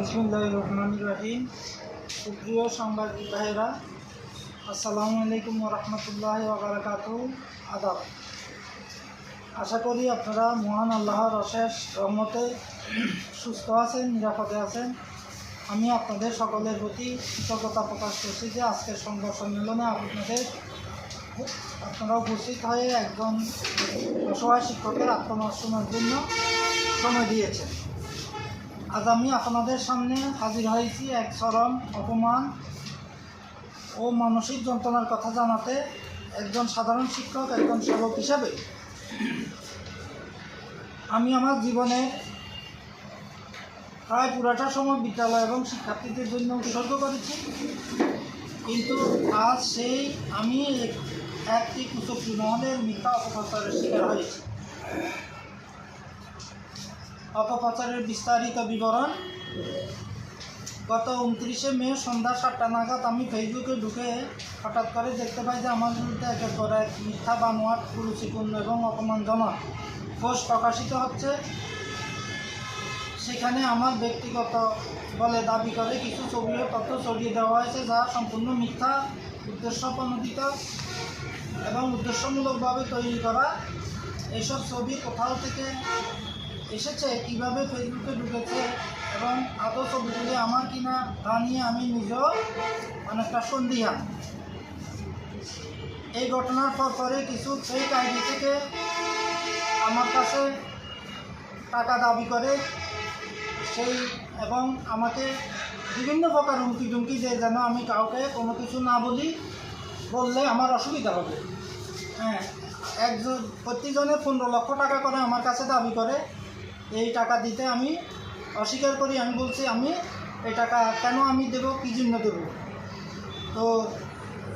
বিসমুল্লাহ রহমান রাহিম সুপ্রিয় সাংবাদিক ভাইরা আসসালামু আলাইকুম রহমতুল্লাহ ওবরাকাত আদাব। আশা করি আপনারা মহান আল্লাহর অশেষ রহমতে সুস্থ আছেন, নিরাপদে আছেন। আমি আপনাদের সকলের প্রতি কৃতজ্ঞতা প্রকাশ করছি যে আজকের সংবাদ সম্মেলনে আপনাদের আপনারা উপস্থিত হয়ে একজন অসহায় শিক্ষকের আত্মনাশ শোনার জন্য সময় দিয়েছেন। আজ আমি আপনাদের সামনে হাজির হয়েছি এক চরম অপমান ও মানসিক যন্ত্রণার কথা জানাতে একজন সাধারণ শিক্ষক, একজন সেবক হিসাবে। আমি আমার জীবনে প্রায় পুরাটা সময় বিদ্যালয় এবং শিক্ষার্থীদের জন্য উৎসর্গ করেছি। কিন্তু আজ সেই আমি এক- একটি কুচক্রী মহলের মিথ্যা অপপ্রচারের শিকার হয়েছি। অপপ্রচারের বিস্তারিত বিবরণ। গত উনত্রিশে মে সন্ধ্যা সাতটা নাগাদ আমি ফেসবুকে ঢুকে হঠাৎ করে দেখতে পাই যে আমার বিরুদ্ধে একের পর এক মিথ্যা, বানোয়াট, কুরুচিপূর্ণ এবং অপমানজনক পোস্ট প্রকাশিত হচ্ছে। সেখানে আমার ব্যক্তিগত বলে দাবি করে কিছু ছবি ও তথ্য ছড়িয়ে দেওয়া হয়েছে যা সম্পূর্ণ মিথ্যা উদ্দেশ্য প্রণোদিত এবং উদ্দেশ্যমূলকভাবে তৈরি করা। এইসব ছবি কোথাও থেকে এসেছে, কীভাবে ফেসবুকে ঢুকেছে এবং আদৌ ছবিগুলি আমার কিনা তা নিয়ে আমি নিজেও অনেকটা সন্দিহান। এই ঘটনার পর পরে কিছু সেই আইডি থেকে আমার কাছে টাকা দাবি করে। সেই এবং আমাকে বিভিন্ন প্রকার হুমকি টুমকি যে যেন আমি কাউকে কোনো কিছু না বলি, বললে আমার অসুবিধা হবে। হ্যাঁ একজন প্রতিজনে পনেরো লক্ষ টাকা করে আমার কাছে দাবি করে। এই টাকা দিতে আমি অস্বীকার করি, আমি বলছি আমি এই টাকা কেন আমি দেব, কী জন্য দেবো? তো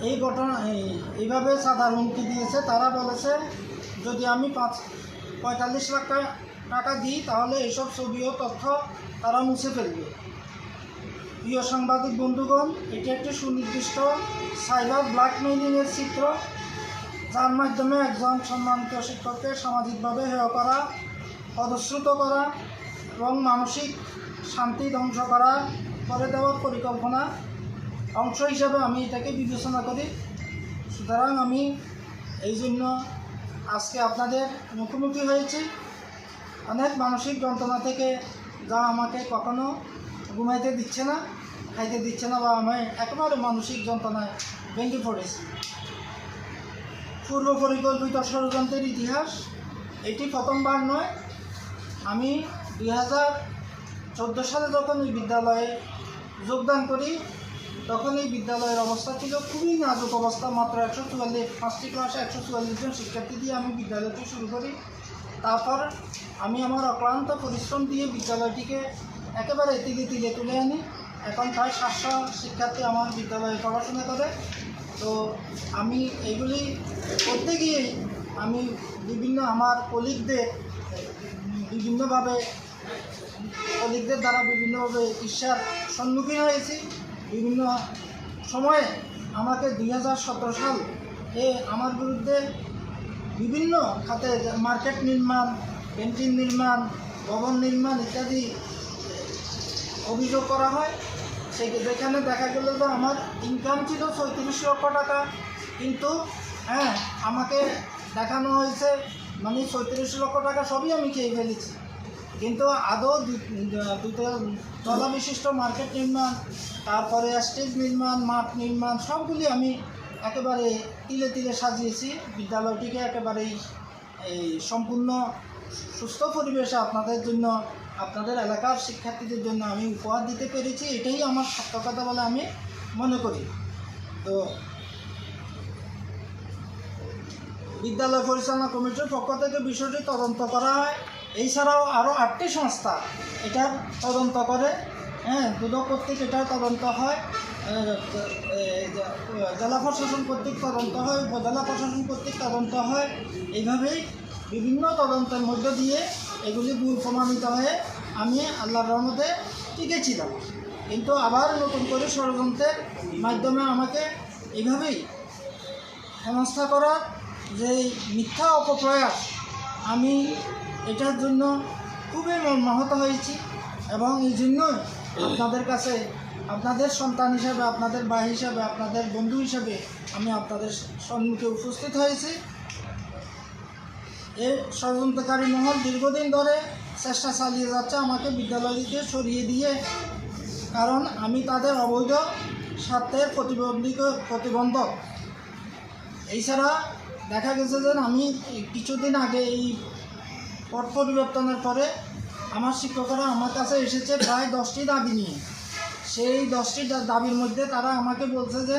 এই ঘটনা এই- এইভাবে সাদা হুমকি দিয়েছে। তারা বলেছে, যদি আমি পাঁচ পঁয়তাল্লিশ লাখ টাকা দিই, তাহলে এইসব ছবি ও তথ্য তারা মুছে ফেলবে। প্রিয় সাংবাদিক বন্ধুগণ, এটি একটি সুনির্দিষ্ট সাইবার ব্ল্যাকমেইলিংয়ের চিত্র, যার মাধ্যমে একজন সম্মানিত শিক্ষককে সামাজিকভাবে হেয় করা পদশ্রুত করা এবং মানসিক শান্তি ধ্বংস করা করে দেওয়ার পরিকল্পনা অংশ হিসাবে আমি এটাকে বিবেচনা করি। সুতরাং আমি এই জন্য আজকে আপনাদের মুখোমুখি হয়েছি। অনেক মানসিক যন্ত্রণা থেকে যা আমাকে কখনো ঘুমাইতে দিচ্ছে না, খাইতে দিচ্ছে না বা আমি একেবারে মানসিক যন্ত্রণায় ভেঙে পড়েছি। পূর্ব পরিকল্পিত ষড়যন্ত্রের ইতিহাস এটি প্রথমবার নয়। আমি দুই হাজার চোদ্দ সালে যখন এই বিদ্যালয়ে যোগদান করি, তখন এই বিদ্যালয়ের অবস্থা ছিল খুবই নাজুক অবস্থা। মাত্র একশো চুয়াল্লিশ, পাঁচটি ক্লাসে একশো চুয়াল্লিশ জন শিক্ষার্থী দিয়ে আমি বিদ্যালয়টি শুরু করি। তারপর আমি আমার অক্লান্ত পরিশ্রম দিয়ে বিদ্যালয়টিকে একেবারে তিলে তিলে তুলে আনি। এখন প্রায় সাতশো শিক্ষার্থী আমার বিদ্যালয়ে পড়াশোনা করে। তো আমি এইগুলি করতে গিয়েই আমি বিভিন্ন আমার কলিগদের বিভিন্নভাবে কলিগদের দ্বারা বিভিন্নভাবে ঈর্ষার সম্মুখীন হয়েছি। বিভিন্ন সময়ে আমাকে দুই হাজার সতেরো সাল এ আমার বিরুদ্ধে বিভিন্ন খাতে মার্কেট নির্মাণ, ক্যান্টিন নির্মাণ, ভবন নির্মাণ ইত্যাদি অভিযোগ করা হয়। সেই যেখানে দেখা গেল যে আমার ইনকাম ছিল ছয়ত্রিশ লক্ষ টাকা। কিন্তু হ্যাঁ আমাকে দেখানো হয়েছে মানে ছয়ত্রিশ লক্ষ টাকা সবই আমি খেয়ে ফেলেছি। কিন্তু আদৌ দুটো তলা বিশিষ্ট মার্কেট নির্মাণ, তারপরে স্টেজ নির্মাণ, মাঠ নির্মাণ, সবগুলি আমি একেবারে তিলে তিলে সাজিয়েছি। বিদ্যালয়টিকে একেবারেই এই সম্পূর্ণ সুস্থ পরিবেশে আপনাদের জন্য, আপনাদের এলাকার শিক্ষার্থীদের জন্য আমি উপহার দিতে পেরেছি। এটাই আমার সার্থকতা বলে আমি মনে করি। তো বিদ্যালয় পরিচালনা কমিটির পক্ষ থেকে বিষয়টি তদন্ত করা হয়। এছাড়াও আরও আটটি সংস্থা এটার তদন্ত করে। হ্যাঁ দুদক কর্তৃক এটার তদন্ত হয়। জেলা প্রশাসন কর্তৃক তদন্ত হয়, উপজেলা প্রশাসন কর্তৃক তদন্ত হয়। এইভাবেই বিভিন্ন তদন্তের মধ্য দিয়ে এগুলি ভুল প্রমাণিত হয়ে আমি আল্লাহর রহমতে টিকেছিলাম কিন্তু আবার নতুন করে ষড়যন্ত্রের মাধ্যমে আমাকে এইভাবেই হেনস্থা করার যে মিথ্যা অপপ্রয়াস, আমি এটার জন্য খুবই মর্মাহত হয়েছি এবং এই জন্যই আপনাদের কাছে, আপনাদের সন্তান হিসাবে, আপনাদের ভাই হিসাবে, আপনাদের বন্ধু হিসাবে আমি আপনাদের সম্মুখে উপস্থিত হয়েছি। এই ষড়যন্ত্রকারী মহল দীর্ঘদিন ধরে চেষ্টা চালিয়ে যাচ্ছে আমাকে বিদ্যালয় সরিয়ে দিয়ে। কারণ আমি তাদের অবৈধ স্বার্থের প্রতিবন্ধী, প্রতিবন্ধক। এছাড়া দেখা গেছে যে আমি কিছুদিন আগে এই পট পরিবর্তনের পরে আমার শিক্ষকরা আমার কাছে এসেছে প্রায় দশটি দাবি নিয়ে। সেই দশটি দাবির মধ্যে তারা আমাকে বলছে যে,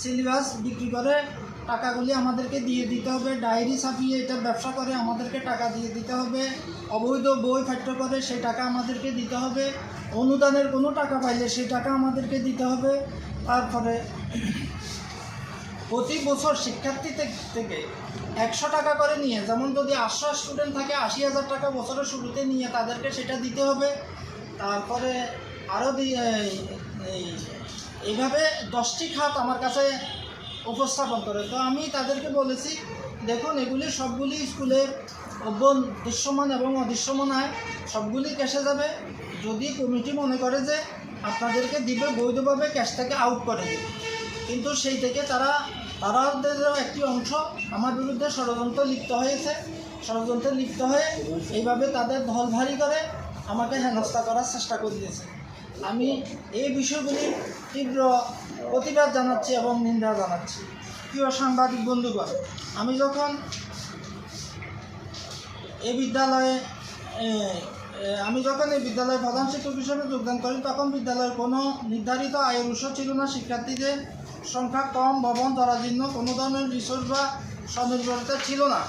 সিলেবাস বিক্রি করে টাকাগুলি আমাদেরকে দিয়ে দিতে হবে। ডায়েরি ছাপিয়ে এটা ব্যবসা করে আমাদেরকে টাকা দিয়ে দিতে হবে। অবৈধ বই পাঠ্য করে সেই টাকা আমাদেরকে দিতে হবে। অনুদানের কোনো টাকা পাইলে সেই টাকা আমাদেরকে দিতে হবে। তারপরে প্রতি বছর শিক্ষার্থী থেকে- একশো টাকা করে নিয়ে, যেমন যদি আটশো স্টুডেন্ট থাকে, আশি হাজার টাকা বছরের শুরুতে নিয়ে তাদেরকে সেটা দিতে হবে। তারপরে আরও এইভাবে দশটি খাত আমার কাছে উপস্থাপন করে। তো আমি তাদেরকে বলেছি, দেখুন, এগুলি সবগুলি স্কুলের অভ্যন দৃশ্যমান এবং অদৃশ্যমান আয় সবগুলি ক্যাশে যাবে। যদি কমিটি মনে করে যে আপনাদেরকে দিবে, বৈধভাবে ক্যাশ থেকে আউট করে দিবে। কিন্তু সেই থেকে তারা তারাদেরও একটি অংশ আমার বিরুদ্ধে ষড়যন্ত্র লিপ্ত হয়েছে। ষড়যন্ত্রে লিপ্ত হয়ে এইভাবে তাদের ধল ভারী করে আমাকে হেনস্থা করার চেষ্টা করে দিয়েছে আমি এই বিষয়গুলি তীব্র প্রতিবাদ জানাচ্ছি এবং নিন্দা জানাচ্ছি। প্রিয় সাংবাদিক বন্ধুগণ, আমি যখন এই বিদ্যালয়ে আমি যখন এই বিদ্যালয়ে প্রধান শিক্ষক হিসেবে যোগদান করি, তখন বিদ্যালয়ের কোনো নির্ধারিত আয়ের উৎস ছিল না। শিক্ষার্থীদের সংখ্যা কম, ভবন জরাজীর্ণ, কোনো ধরনের রিসোর্স বা স্বনির্ভরতা ছিল না।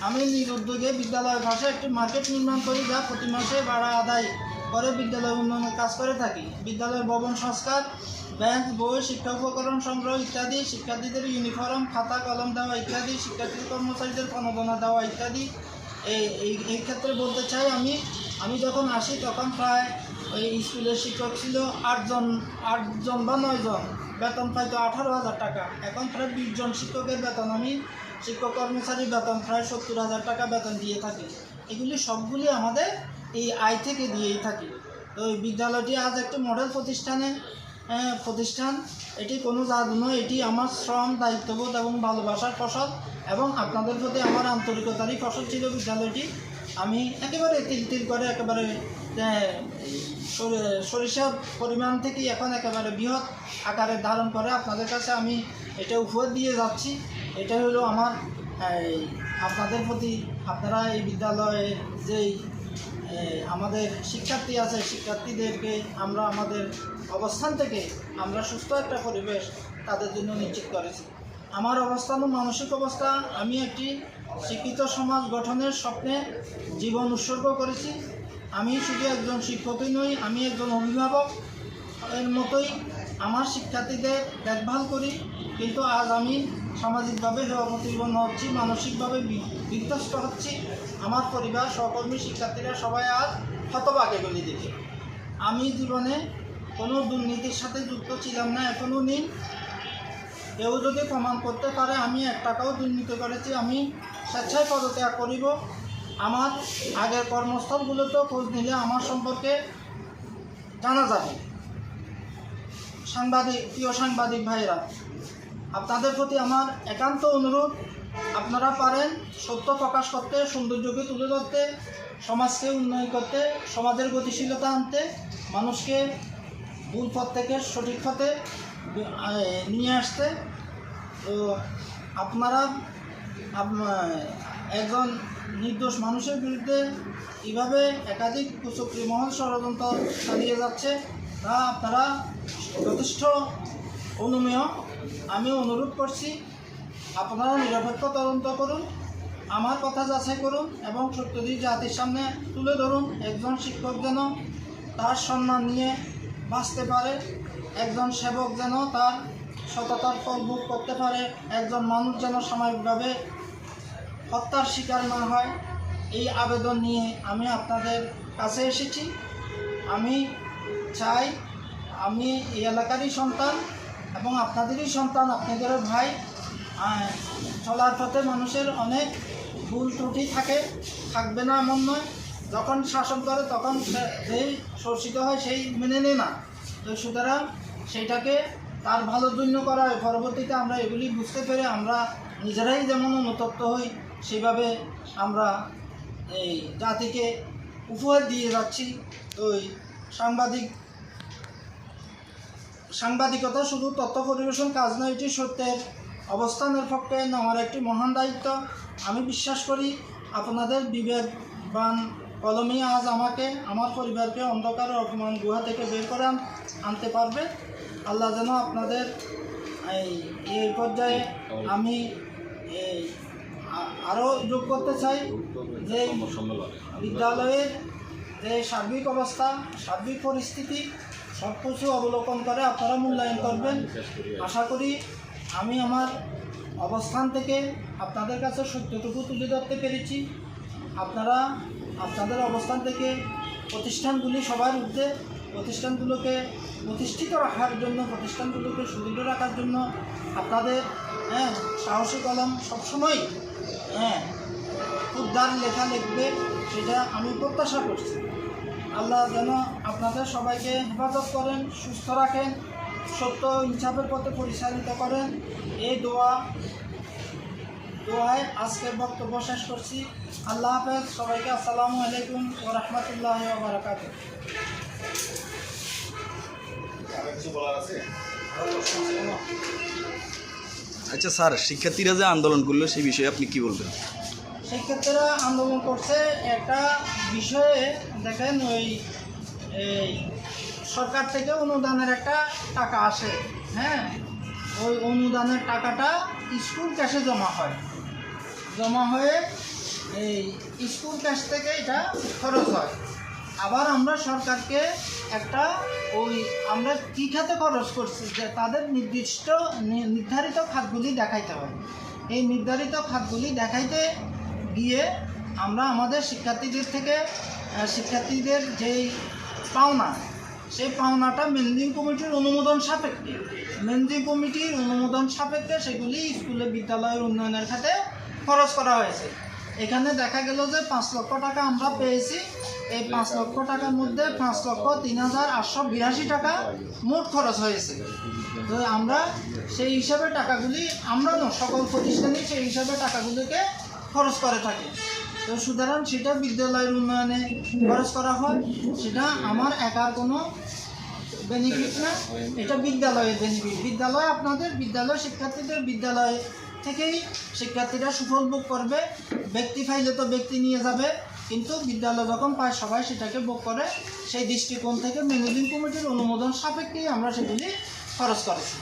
আমি নিজ উদ্যোগে বিদ্যালয়ের পাশে একটি মার্কেট নির্মাণ করি যা প্রতি মাসে ভাড়া আদায় করে বিদ্যালয় উন্নয়নের কাজ করে থাকি। বিদ্যালয়ের ভবন সংস্কার ব্যাংক বই, শিক্ষা উপকরণ সংগ্রহ ইত্যাদি, শিক্ষার্থীদের ইউনিফর্ম, খাতা, কলম দেওয়া ইত্যাদি শিক্ষার্থী কর্মচারীদের প্রণোদনা দেওয়া ইত্যাদি। এই- এই ক্ষেত্রে বলতে চাই আমি আমি যখন আসি তখন প্রায় ওই স্কুলের শিক্ষক ছিল আটজন আটজন বা নয়জন। বেতন পাইতো আঠারো হাজার টাকা। এখন প্রায় বিশ জন শিক্ষকের বেতন। আমি শিক্ষক কর্মচারীর বেতন প্রায় সত্তর হাজার টাকা বেতন দিয়ে থাকি। এগুলি সবগুলি আমাদের এই আয় থেকে দিয়েই থাকি। তো এই বিদ্যালয়টি আজ একটি মডেল প্রতিষ্ঠানে প্রতিষ্ঠান। এটি কোনো জাদু নয়। এটি আমার শ্রম, দায়িত্ববোধ এবং ভালোবাসার ফসল এবং আপনাদের প্রতি আমার আন্তরিকতারই ফসল ছিল বিদ্যালয়টি। আমি একেবারে তিল তিল করে, একেবারে সরিষার পরিমাণ থেকে এখন একেবারে বৃহৎ আকারে ধারণ করে। আপনাদের কাছে আমি এটা উপহার দিয়ে যাচ্ছি। এটা হলো আমার আপনাদের প্রতি আপনারা এই বিদ্যালয়ে যেই আমাদের শিক্ষার্থী আছে, শিক্ষার্থীদেরকে আমরা আমাদের অবস্থান থেকে আমরা সুস্থ একটা পরিবেশ তাদের জন্য নিশ্চিত করেছি। আমার অবস্থান ও মানসিক অবস্থা, আমি একটি শিক্ষিত সমাজ গঠনের স্বপ্নে জীবন উৎসর্গ করেছি। আমি শুধু একজন শিক্ষকই নই, আমি একজন অভিভাবক। এর মতোই আমার শিক্ষার্থীদের দেখভাল করি, কিন্তু আজ আমি সামাজিকভাবে প্রতিপন্ন হচ্ছি, মানসিকভাবে বিধ্বস্ত হচ্ছি। আমার পরিবার, সহকর্মী, শিক্ষার্থীরা সবাই আজ হতবাক এগুলি দেখে আমি জীবনে কোনো দুর্নীতির সাথে যুক্ত ছিলাম না এখনও নেই। কেউ যদি প্রমাণ করতে পারে, আমি এক টাকাও দুর্নীতি করেছি, আমি স্বেচ্ছায় পদত্যাগ করিব। আমার আগের কর্মস্থলগুলোতেও খোঁজ নিলে আমার সম্পর্কে জানা যাবে। সাংবাদিক, প্রিয় সাংবাদিক ভাইরা আপনাদের প্রতি আমার একান্ত অনুরোধ, আপনারা পারেন সত্য প্রকাশ করতে, সৌন্দর্যকে তুলে ধরতে, সমাজকে উন্নয়ন করতে, সমাজের গতিশীলতা আনতে, মানুষকে ভুল পথ থেকে সঠিক পথে নিয়ে আসতে। তো আপনারা আপ- একজন নির্দোষ মানুষের বিরুদ্ধে কীভাবে একাধিক কুচক্রী মহল ষড়যন্ত্র চালিয়ে যাচ্ছে, তা আপনারা যথেষ্ট অনুমেয়। আমি অনুরোধ করছি, আপনারা নিরপেক্ষ তদন্ত করুন, আমার কথা যাচাই করুন এবং সত্যজিৎ জাতির সামনে তুলে ধরুন, একজন শিক্ষক যেন তার সম্মান নিয়ে বাঁচতে পারে। একজন সেবক যেন তার সততার ফল ভোগ করতে পারে, একজন মানুষ যেন সাময়িকভাবে হত্যার শিকার না হয়, এই আবেদন নিয়ে আমি আপনাদের কাছে এসেছি। আমি চাই আমি এই এলাকারই সন্তান এবং আপনাদেরই সন্তান, আপনাদেরও ভাই চলার পথে মানুষের অনেক ভুল ত্রুটি থাকে, থাকবে না এমন নয়। যখন শাসন করে তখন যেই শোষিত হয় সেই মেনে নেয় না। তো সুতরাং সেটাকে তার ভালোর জন্য করা হয়। পরবর্তীতে আমরা এগুলি বুঝতে পেরে আমরা নিজেরাই যেমন অনুতপ্ত হই, সেভাবে আমরা এই জাতিকে উপহার দিয়ে যাচ্ছি। ওই সাংবাদিক, সাংবাদিকতা শুধু তথ্য পরিবেশন কাজ নয়, এটি সত্যের অবস্থানের পক্ষে নেওয়ার একটি মহান দায়িত্ব। আমি বিশ্বাস করি আপনাদের বিবেকবান কলমই আজ আমাকে, আমার পরিবারকে অন্ধকার অপমান, গুহা থেকে বের করে আনতে পারবে? আল্লাহ যেন আপনাদের এই এই পর্যায়ে আমি এই আরও যোগ করতে চাই যে বিদ্যালয়ের যে সার্বিক অবস্থা, সার্বিক পরিস্থিতি সব কিছু অবলোকন করে আপনারা মূল্যায়ন করবেন। আশা করি আমি আমার অবস্থান থেকে আপনাদের কাছে সত্যটুকু তুলে ধরতে পেরেছি। আপনারা আপনাদের অবস্থান থেকে প্রতিষ্ঠানগুলি সবার ঊর্ধ্বে, প্রতিষ্ঠানগুলোকে প্রতিষ্ঠিত রাখার জন্য, প্রতিষ্ঠানগুলোকে সুদৃঢ় রাখার জন্য আপনাদের হ্যাঁ সাহসী কলম সবসময় হ্যাঁ উদ্ধার লেখা লিখবে সেটা আমি প্রত্যাশা করছি। আল্লাহ যেন আপনাদের সবাইকে হেফাজত করেন, সুস্থ রাখেন, সত্য ইনসাফের পথে পরিচালিত করেন। এই দোয়া দোয়ায় আজকের বক্তব্য শেষ করছি। আল্লাহ হাফেজ সবাইকে আসসালামু আলাইকুম ও রহমতুল্লাহ বারাকাত আচ্ছা স্যার শিক্ষার্থীরা যে আন্দোলন করল সেই বিষয়ে আপনি কি বলবেন? শিক্ষার্থীরা আন্দোলন করছে একটা বিষয়ে দেখেন ওই এই সরকার থেকে অনুদানের একটা টাকা আসে হ্যাঁ? ওই অনুদানের টাকাটা স্কুল ক্যাশে জমা হয়। জমা হয়ে এই স্কুল ক্যাশ থেকে এটা খরচ হয়। আবার আমরা সরকারকে একটা ওই আমরা কী খাতে খরচ করছি যে তাদের নির্দিষ্ট নির্ধারিত খাতগুলি দেখাইতে হয়। এই নির্ধারিত খাতগুলি দেখাইতে গিয়ে আমরা আমাদের শিক্ষার্থীদের থেকে শিক্ষার্থীদের যেই পাওনা, সেই পাওনাটা মেনজিং কমিটির অনুমোদন সাপেক্ষে। মেনজিং কমিটির অনুমোদন সাপেক্ষে সেগুলি স্কুলে বিদ্যালয়ের উন্নয়নের খাতে খরচ করা হয়েছে। এখানে দেখা গেল যে পাঁচ লক্ষ টাকা আমরা পেয়েছি। এই পাঁচ লক্ষ টাকার মধ্যে পাঁচ লক্ষ তিন হাজার আটশো বিরাশি টাকা মোট খরচ হয়েছে। তো আমরা সেই হিসাবে টাকাগুলি, আমরা না সকল প্রতিষ্ঠানই সেই হিসাবে টাকাগুলিকে খরচ করে থাকি। তো সুতরাং সেটা বিদ্যালয়ের উন্নয়নে খরচ করা হয়, সেটা আমার একার কোনো বেনিফিট না। এটা বিদ্যালয়ের বেনিফিট বিদ্যালয় আপনাদের, বিদ্যালয় শিক্ষার্থীদের বিদ্যালয় থেকেই শিক্ষার্থীরা সুফল ভোগ করবে। ব্যক্তি ফাইলে তো ব্যক্তি নিয়ে যাবে কিন্তু বিদ্যালয় যখন পায় সবাই সেটাকে ভোগ করে। সেই দৃষ্টিকোণ থেকে ম্যানেজিং কমিটির অনুমোদন সাপেক্ষেই আমরা সেগুলি খরচ করেছি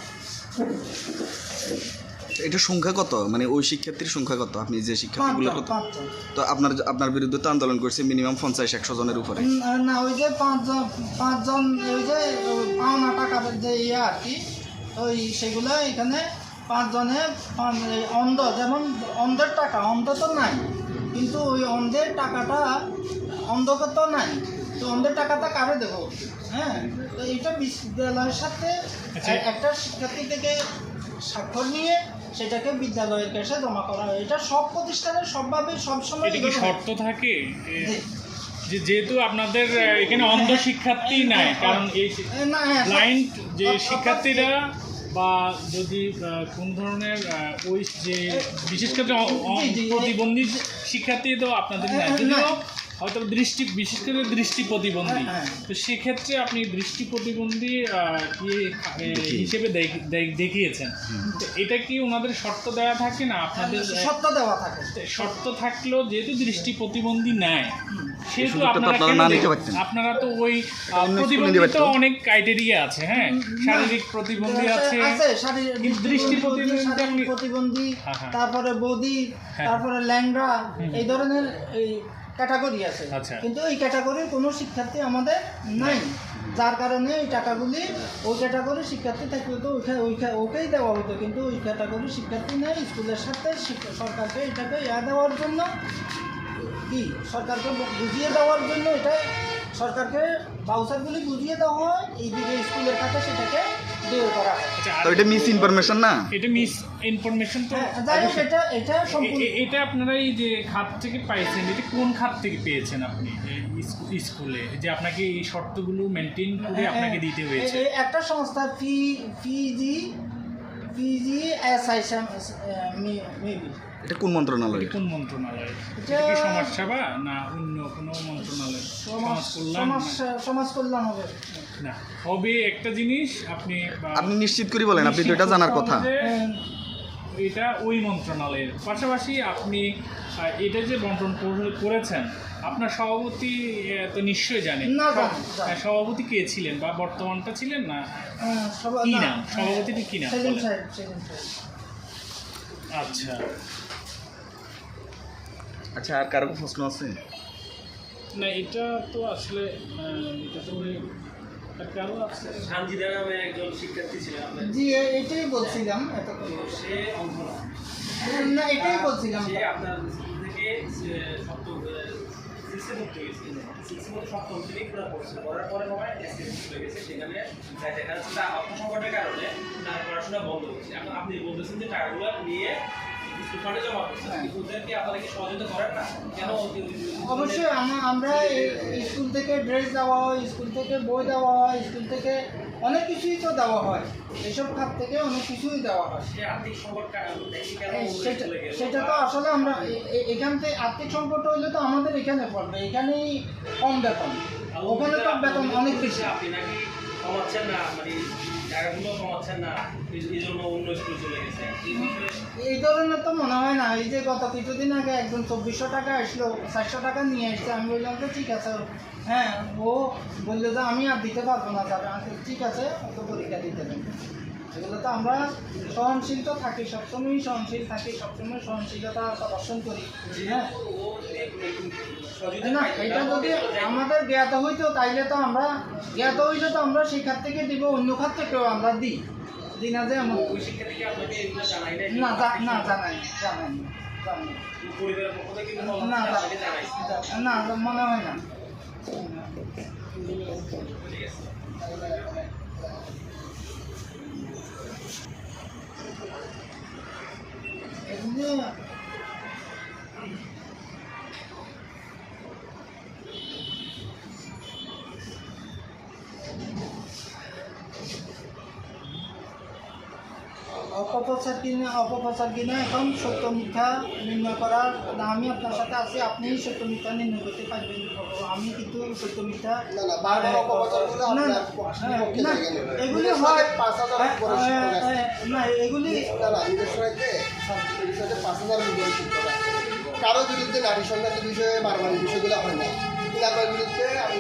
এটা সংখ্যা কত? মানে ওই শিক্ষার্থীর সংখ্যা কত? আপনি যে শিক্ষার্থীগুলো কত তো আপনার আপনার বিরুদ্ধে তো আন্দোলন করছে মিনিমাম পঞ্চাশ একশো জনের উপরে। না ওই যে পাঁচজন পাঁচজন ওই যে পাওনা টাকার যে ইয়ে আর কি ওই সেগুলো এখানে পাঁচজনে পাঁচ- অন্ধ যেমন অন্ধের টাকা অন্ধ তো নাই কিন্তু ওই অন্ধের টাকাটা অন্ধকে তো নাই তো অন্ধের টাকাটা কারে দেবো? হ্যাঁ তো এটা বিদ্যালয়ের সাথে একটা শিক্ষার্থী থেকে স্বাক্ষর নিয়ে সেটাকে বিদ্যালয়ের কাছে জমা করা হয়। এটা সব প্রতিষ্ঠানের সবভাবে সবসময় এটা কি শর্ত থাকে? যে যেহেতু আপনাদের এখানে অন্ধ শিক্ষার্থী নাই কারণ এই হ্যাঁ, ব্লাইন্ড যে শিক্ষার্থীরা বা যদি কোন ধরনের ওই যে বিশেষ এই- প্রতিবন্ধী শিক্ষার্থী তো আপনাদের। হয়তো দৃষ্টি বিশেষ করে দৃষ্টি প্রতিবন্ধী। হ্যাঁ, হ্যাঁ। তো সেক্ষেত্রে আপনি দৃষ্টি প্রতিবন্ধী ইয়ে, হিসেবে দেখ- দেখ- দেখিয়েছেন। এটা কি ওনাদের শর্ত দেওয়া থাকে না? আপনাদের সত্য দেওয়া থাকে। শর্ত থাকলেও যেহেতু দৃষ্টি প্রতিবন্ধী নাই সেহেতু আপনারা তো ওই প্রতিবন্ধী তো অনেক ক্রাইটেরিয়া আছে হ্যাঁ? শারীরিক প্রতিবন্ধী আছে দৃষ্টি প্রতিবন্ধী হ্যাঁ, হ্যাঁ। তারপরে বৌদি হ্যাঁ। তারপরে ল্যাংড়া এই ধরনের এই ক্যাটাগরি আছে। আচ্ছা। কিন্তু এই ক্যাটাগরির কোনো শিক্ষার্থী আমাদের নাই। যার কারণে এই টাকাগুলি ওই ক্যাটাগরির শিক্ষার্থী থাকলে তো ওইখানে ওইখানে ওকেই দেওয়া হতো। কিন্তু ওই ক্যাটাগরির শিক্ষার্থী নেই স্কুলের সাথে সরকারকে এটাকে ইয়া দেওয়ার জন্য। কি? সরকারকে বুঝিয়ে দেওয়ার জন্য এটা সরকারকে বাউচারগুলি বুঝিয়ে দেওয়া হয় এইদিকে স্কুলের খাতে সেটাকে বের করা হয়। আচ্ছা তো এটা মিস ইনফরমেশন না? এটা মিস ইনফরমেশন তো হ্যাঁ, যাই হোক এটা এটা সম্পূর্ণ এটা আপনারা এই যে খাত থেকে পাইছেন এটা কোন খাত থেকে পেয়েছেন আপনি? স্কুলে যে আপনাকে এই শর্তগুলো মেনটেন করে আপনাকে দিতে হয়েছে। একটা সংস্থা ফি ফিজি ফিজি এস আই মেবি। এটা কোন মন্ত্রণালয়? কোন মন্ত্রণালয়? এটা- কি সমাজসেবা না অন্য কোনো মন্ত্রণালয়? সমাজ সমাজ কল্যাণ সমাজ সমাজ কল্যাণ হবে। না হবে একটা জিনিস আপনি আপনি নিশ্চিত করে বলেন আপনি তো এটা জানার কথা। এটা ওই মন্ত্রণালয়ের। পাশাপাশি আপনি এটা যে বন্টন করেছেন আপনার সভাপতি তো নিশ্চয়ই জানেন। হ্যাঁ, সভাপতি কে ছিলেন বা বর্তমানটা ছিলেন না? হ্যাঁ, কি না, নাম? সভাপতিটি কি নাম? আচ্ছা। আচ্ছা আর কারও প্রশ্ন আছে? না এটা তো আসলে এটা তো আছে। একজন শিক্ষার্থী ছিলেন জি এ- এটাই বলছিলাম সে অন্ধ না। না এটাই বলছিলাম। সে আপনার স্কুল থেকে সে সপ্তম সিক্সে ভর্তি হয়েছে। সিক্সে ভর্তি সপ্তম শ্রেণি পুরো পড়ছে পড়ার পরে বাবা এসএসসি চলে গেছে। সেখানে তাই দেখা যাচ্ছে তার অর্থ সংকটের কারণে তার পড়াশোনা বন্ধ হচ্ছে এখন আপনি বলতেছেন যে টাকাগুলো নিয়ে অবশ্যই আমরা স্কুল থেকে ড্রেস দেওয়া হয় স্কুল থেকে বই দেওয়া হয় স্কুল থেকে অনেক কিছুই তো দেওয়া হয়। এসব খাত থেকে অনেক কিছুই দেওয়া হয়। সেটা তো আসলে আমরা এখান থেকে আর্থিক সংকট হইলে তো আমাদের এখানে পড়বে এখানেই কম বেতন। ওখানে তো বেতন অনেক বেশি। আপনি নাকি কমাচ্ছেন না মানে টাকাগুলো কমাচ্ছেন না এই জন্য অন্য স্কুল চলে গেছে। এই ধরনের তো মনে হয় না এই যে গত কিছুদিন আগে একজন চব্বিশশো টাকা আসলো চারশো টাকা নিয়ে আসছে আমি বললাম যে ঠিক আছে হ্যাঁ ও বলল যে আমি আর দিতে পারব না বললাম, ঠিক আছে অত পরীক্ষা দিতে দেন এগুলো তো আমরা সহনশীল তো থাকি সবসময়ই সহনশীল থাকি সবসময় সহনশীলতা প্রদর্শন করি হ্যাঁ। না এটা যদি আমাদের জ্ঞাত হইতো তাইলে তো আমরা জ্ঞাত হইলে তো আমরা সেই খাত থেকে দিব অন্য খাত থেকেও আমরা দিই। দিই না যে আমার না না জানাই জানাই না না মনে হয় না। অপপ্রচার কিনে অপপ্রচার কিনে এখন সত্য মিথ্যা নির্ণয় করার আমি আপনার সাথে আছি আপনিই সত্য মিথ্যা নির্ণয় করতে পারবেন আমি কিন্তু সত্য মিথ্যা বারবার হ্যাঁ, নেই। এগুলি হয় হ্যাঁ। হ্যাঁ, না এগুলি কারও বিরুদ্ধে নারী সংক্রান্ত বিষয়ে মারামারি বিষয়গুলো হয় না বিরুদ্ধে আপনি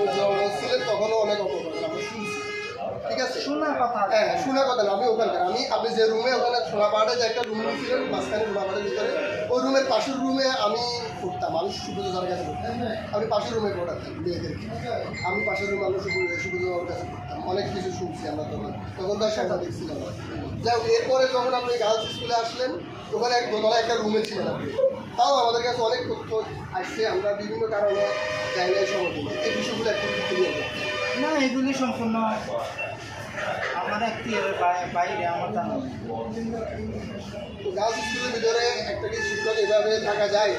ছিলেন তখনও অনেক অপপ্রচার ঠিক আছে? শোনার কথা হ্যাঁ শোনা কথা না আমি ওখানকার আমি আপনি যে রুমে ওখানে সোনাপাহাড়ে যে একটা রুম ছিলেন মাঝখানে সোনাপাহাড়ের ভিতরে ওই রুমের পাশের রুমে আমি পড়তাম আমি সুব্রতদার কাছে পড়তাম আমি পাশের রুমে পড়াতাম মেয়েদেরকে আমি পাশের রুমে আমি সুব্রতদার কাছে পড়তাম অনেক কিছু শুনছি আমরা তখন। তখন তো আর সাংবাদিক ছিলাম যাই হোক এরপরে যখন আপনি গার্লস স্কুলে আসলেন ওখানে এক দোতলা একটা রুমে ছিলেন আপনি। তাও আমাদের কাছে অনেক তথ্য আসছে। আমরা বিভিন্ন কারণে নাই সমর্থন এই বিষয়গুলো একটু ক্লিয়ার করতে না এগুলি সম্পূর্ণ আমার এখতিয়ারের বাইরে আমার। তো ভিতরে একটা কি শিক্ষক এভাবে থাকা যায়?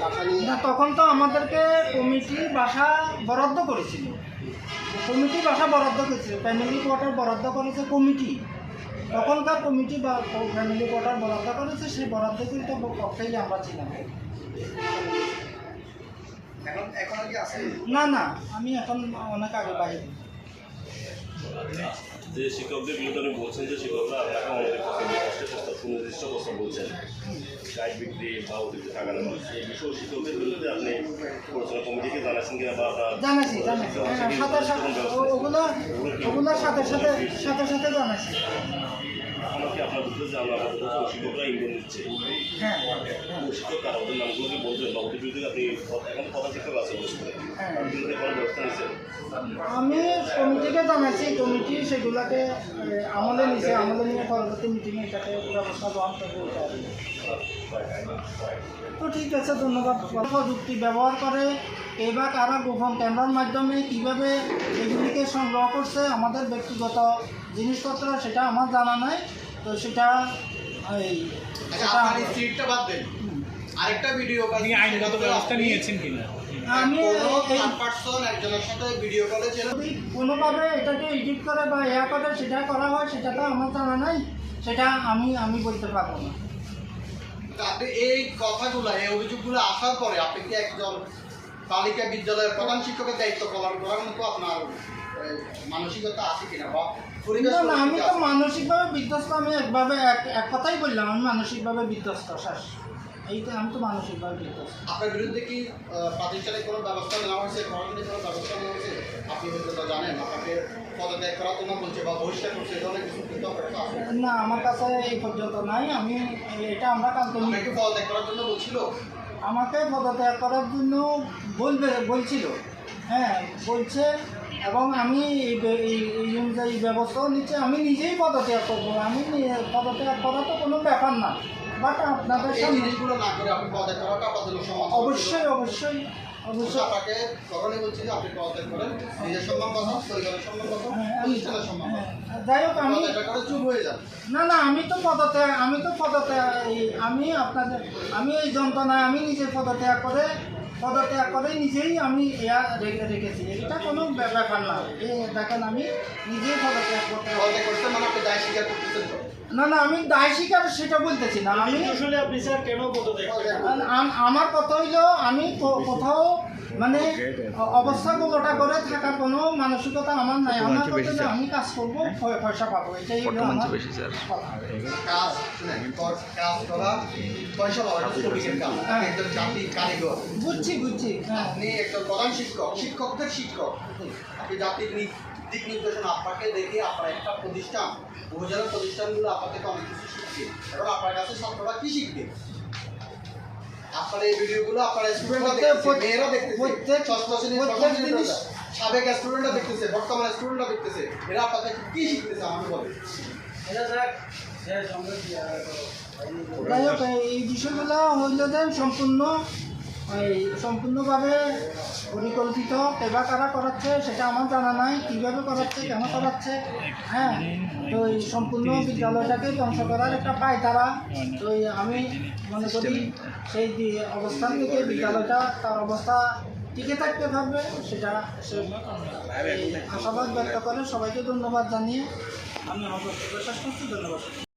না তখন তো আমাদেরকে কমিটি বাসা বরাদ্দ করেছিল। কমিটি বাসা বরাদ্দ করেছিল। ফ্যামিলি কোয়ার্টার বরাদ্দ করেছে কমিটি। তখনকার কমিটি বা ফ্যামিলি কোয়ার্টার বরাদ্দ করেছে সেই বরাদ্দ কিন্তু পক্ষেই আমরা ছিলাম। না না আমি এখন অনেক আগে বাইরে। যে শিক্ষকদের বিরুদ্ধে আপনি বলছেন যে শিক্ষকরা আপনাকে অনেক প্রস্তাব সুনির্দিষ্ট প্রস্তাব বলছেন গাইড বিক্রি বা অতিরিক্ত টাকা নেওয়া এই বিষয়ে শিক্ষকদের বিরুদ্ধে আপনি পরিচালনা কমিটিকে জানাচ্ছেন কিনা বা জানাইছি হ্যাঁ, সাথে সাথে সাথে সাথে সাথে আমি কমিটিকে জানাইছি, কমিটি সেগুলাকে আমাদের আমলে আমাদের নিয়ে পরবর্তী মিটিংয়ে এটাকে ব্যবস্থা গ্রহণ করবে তো ঠিক আছে, ধন্যবাদ। প্রযুক্তি ব্যবহার করে এবার কারা গোপন ক্যামেরার মাধ্যমে কীভাবে এগুলিকে সংগ্রহ করছে, আমাদের ব্যক্তিগত জিনিসপত্র, সেটা আমার জানা নাই। তো সেটা এই আচ্ছা সেটা স্ট্রিটটা বাদ দেন। আরেকটা ভিডিও আপনি আইনগত ব্যবস্থা নিয়েছেন কিনা? আমি এই- পার্সন একজনের সাথে ভিডিও কলে ছিল কোনোভাবে এটাকে এডিট করে বা ইয়া করে সেটা করা হয় সেটা তো আমার জানা নাই। সেটা আমি আমি বলতে পারব না। তা আপনি এই কথাগুলো এই অভিযোগগুলো আসার পরে আপনি কি একজন বালিকা বিদ্যালয়ের প্রধান শিক্ষকের দায়িত্ব পালন করার মতো আপনার মানসিকতা আছে কিনা? বা না না আমি তো মানসিকভাবে বিধ্বস্ত আমি একভাবে এক এক কথাই বললাম আমি মানসিকভাবে বিধ্বস্ত শেষ। এইটা আমি তো মানসিকভাবে বিধ্বস্ত। আপনার বিরুদ্ধে কি প্রাতিষ্ঠানিক কোনো ব্যবস্থা নেওয়া হয়েছে? প্রশাসনিক কোনো ব্যবস্থা নেওয়া হয়েছে? আপনি হয়তো তা জানেন আপনাকে পদত্যাগ করার জন্য বলছে বা বহিষ্কার করছে এই ধরনের কিছু কিন্তু না আমার কাছে এই পর্যন্ত নাই আমি এটা আমরা কালকে আপনাকে পদত্যাগ করার জন্য বলছিল? আমাকে পদত্যাগ করার জন্য বলবে বলছিল। হ্যাঁ বলছে এবং আমি এই অনুযায়ী ব্যবস্থাও নিচ্ছে। আমি নিজেই পদত্যাগ করব আমি পদত্যাগ করা তো কোনো ব্যাপার না। বাট আপনাদের জিনিসগুলো না করে আপনি পদত্যাগ করাটা আপনার জন্য সমাজ অবশ্যই অবশ্যই অবশ্যই অবশ্যই। আপনাকে তখনই বলছি যে আপনি পদত্যাগ করেন। নিজের সম্মান বাঁচান পরিবারের সম্মান বাঁচান হ্যাঁ, আমি- প্রতিষ্ঠানের সম্মান হ্যাঁ, যাই হোক আমি চুপ হয়ে যান। না না আমি তো পদত্যাগ আমি তো পদত্যাগ আমি আপনাদের আমি এই যন্ত্রণায় আমি নিজে পদত্যাগ করে করে নিজেই আমি ইয়া রেখে রেখেছি। এটা কোনো ব্যাপার না। এই দেখেন আমি নিজেই পদত্যাগ করতে করতে মানে আপনি দায় স্বীকার করতেছেন না না আমি দায় স্বীকার সেটা বলতেছি না। আমি আসলে আপনি স্যার কেন পদত্যাগ আম- আম- আমার কথা হইল আমি কোথাও মানে অবস্থাগুলোটা করে থাকার কোনো মানসিকতা আমার নাই। আমার কথা আমি কাজ করব পয়সা পাবো এটাই বেশি স্যার কাজ কাজ করা পয়সা পাওয়া একজন জাতি কারিগর। বুঝছি বুঝছি হ্যাঁ। আপনি একজন প্রধান শিক্ষক শিক্ষকদের শিক্ষক। আপনি জাতির দিক নির্দেশনা আপনাকে দেখে আপনার একটা প্রতিষ্ঠান উপজেলার প্রতিষ্ঠানগুলো আপনার থেকে অনেক কিছু শিখবে। আপনার কাছে ছাত্ররা কি শিখবে? আপনার এই ভিডিওগুলো আপনার স্টুডেন্টরা দেখতেছে মেয়েরা দেখতেছে প্রত্যেক- ষষ্ঠ শ্রেণির প্রত্যেক জিনিস- সাবেক স্টুডেন্টরা দেখতেছে বর্তমান স্টুডেন্টরা দেখতেছে এরা আপনাদের কি শিখতেছে আমাকে বলে হোক এই বিষয়গুলো হইল দেন সম্পূর্ণ এই সম্পূর্ণভাবে পরিকল্পিত কেবা কারা করাচ্ছে সেটা আমার জানা নাই, কীভাবে করাচ্ছে, কেন করাচ্ছে হ্যাঁ? তো এই সম্পূর্ণ বিদ্যালয়টাকে ধ্বংস করার একটা পায় তারা তো আমি মনে করি সেই অবস্থান থেকে বিদ্যালয়টা তার অবস্থা টিকে থাকতে পারবে, সেটা আশাবাদ ব্যক্ত করে। সবাইকে ধন্যবাদ জানিয়ে আমি আমার করছি। ধন্যবাদ।